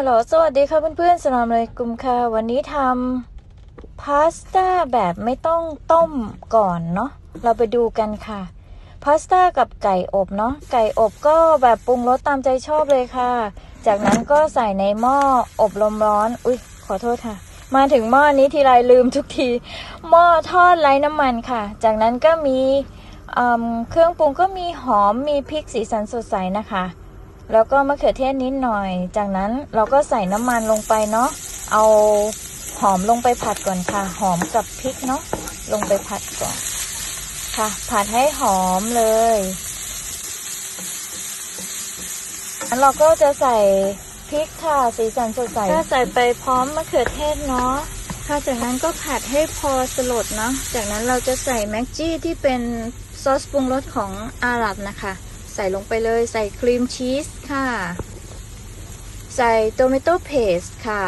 ฮัลโหล สวัสดีค่ะเพื่อนๆสลามเลยกุมค่ะ วันนี้ทำพาสต้าแบบไม่ต้องต้มก่อนเนาะ เราไปดูกันค่ะ พาสต้ากับไก่อบเนาะ ไก่อบก็แบบปรุงรสตามใจชอบเลยค่ะ จากนั้นก็ใส่ในหม้ออบลมร้อน อุ๊ยขอโทษค่ะ มาถึงหม้อนี้ทีไรลืมทุกที หม้อทอดไร้น้ำมันค่ะ จากนั้นก็มีเครื่องปรุงก็มีหอม มีพริกสีสันสดใสนะคะ แล้วก็มะเขือเทศนิดหน่อย จากนั้นเราก็ใส่น้ำมันลงไปเนาะ เอาหอมลงไปผัดก่อนค่ะ หอมกับพริกเนาะ ลงไปผัดก่อน ค่ะ ผัดให้หอมเลยอันเราก็จะใส่พริกค่ะ สีสันสดใสก็ใส่ไปพร้อมมะเขือเทศเนาะ ค่ะ จากนั้นก็ผัดให้พอสลดเนาะ จากนั้นเราจะใส่แม็กจี้ที่เป็นซอสปรุงรสของอาหรับนะคะ ใส่ลงไปเลยใส่ครีมชีสค่ะ ใส่โตเมโต้เพสค่ะ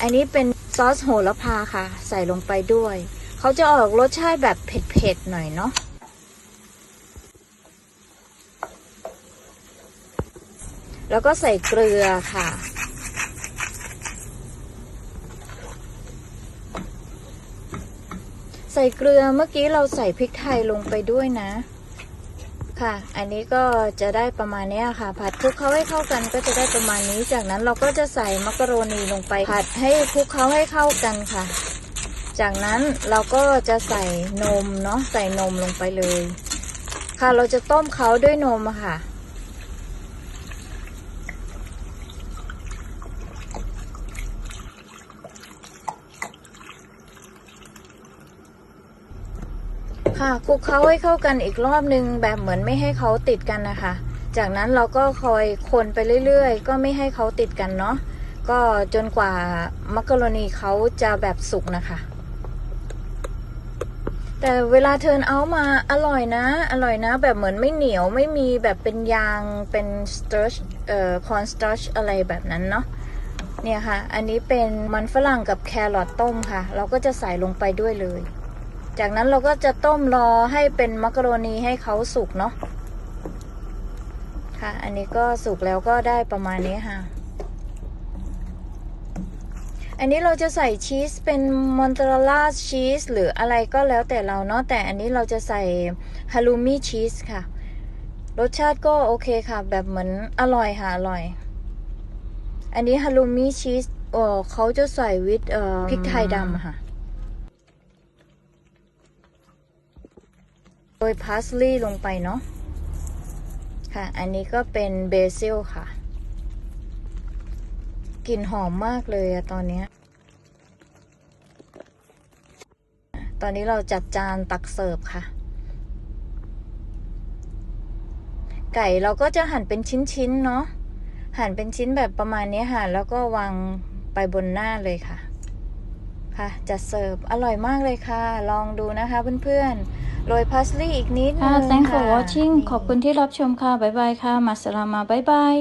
อันนี้เป็นซอสโหระพาค่ะ ใส่ลงไปด้วย เขาจะออกรสชาติแบบเผ็ดๆหน่อยเนาะแล้วก็ใส่เกลือค่ะ ใส่เกลือเมื่อกี้เราใส่พริกไทยลงไปด้วยนะ ค่ะ อันนี้ก็จะได้ประมาณนี้ค่ะ ผัดคลุกเขาให้เข้ากันก็จะได้ประมาณนี้ จากนั้นเราก็จะใส่มักกะโรนีลงไปผัดให้คลุกเขาให้เข้ากันค่ะ จากนั้นเราก็จะใส่นมเนาะใส่นมลงไปเลย ค่ะเราจะต้มเขาด้วยนมค่ะ ค่ะคลุกเคล้าให้เข้ากันอีกรอบนึงแบบเหมือนไม่ให้เขาติดกันนะคะ จากนั้นเราก็คอยคนไปเรื่อยๆ ก็ไม่ให้เขาติดกันเนาะก็จนกว่ามักกะโรนีเขาจะแบบสุกนะคะ แต่เวลาเทิร์นเอามาอร่อยนะ อร่อยนะ แบบเหมือนไม่เหนียวไม่มีแบบเป็นยางเป็นสต r ชเอ่อคอนสต r ชอะไรแบบนั้นเนาะเนี่ยค่ะ อันนี้เป็นมันฝรั่งกับแครอทต้มค่ะ เราก็จะใส่ลงไปด้วยเลย จากนั้นเราก็จะต้มรอให้เป็นมักกะโรนีให้เขาสุกเนาะค่ะ อันนี้ก็สุกแล้วก็ได้ประมาณนี้ค่ะ อันนี้เราจะใส่ชีสเป็นมอนตาร่าชีสหรืออะไรก็แล้วแต่เราเนาะแต่อันนี้เราจะใส่ฮาลูมิชีสค่ะ รสชาติก็โอเคค่ะ แบบเหมือนอร่อยค่ะ อร่อย อันนี้ฮาลูมิชีสเออเขาจะใส่วิตเอ่อพริกไทยดำค่ะ โรยพาสลีย์ลงไปเนาะค่ะ อันนี้ก็เป็นเบซิลค่ะ กลิ่นหอมมากเลยอะตอนนี้ ตอนนี้เราจัดจานตักเสิร์ฟค่ะ ไก่เราก็จะหั่นเป็นชิ้นๆเนาะ หั่นเป็นชิ้นแบบประมาณนี้ค่ะ แล้วก็วางไปบนหน้าเลยค่ะ ค่ะ จัดเสิร์ฟ อร่อยมากเลยค่ะ ลองดูนะคะเพื่อนๆ โรยพาสลีย์อีกนิดนึงค่ะ thanks for ค่ะ watching ขอบคุณที่รับชมค่ะ บ๊ายบายค่ะ มาสลามา บ๊ายบาย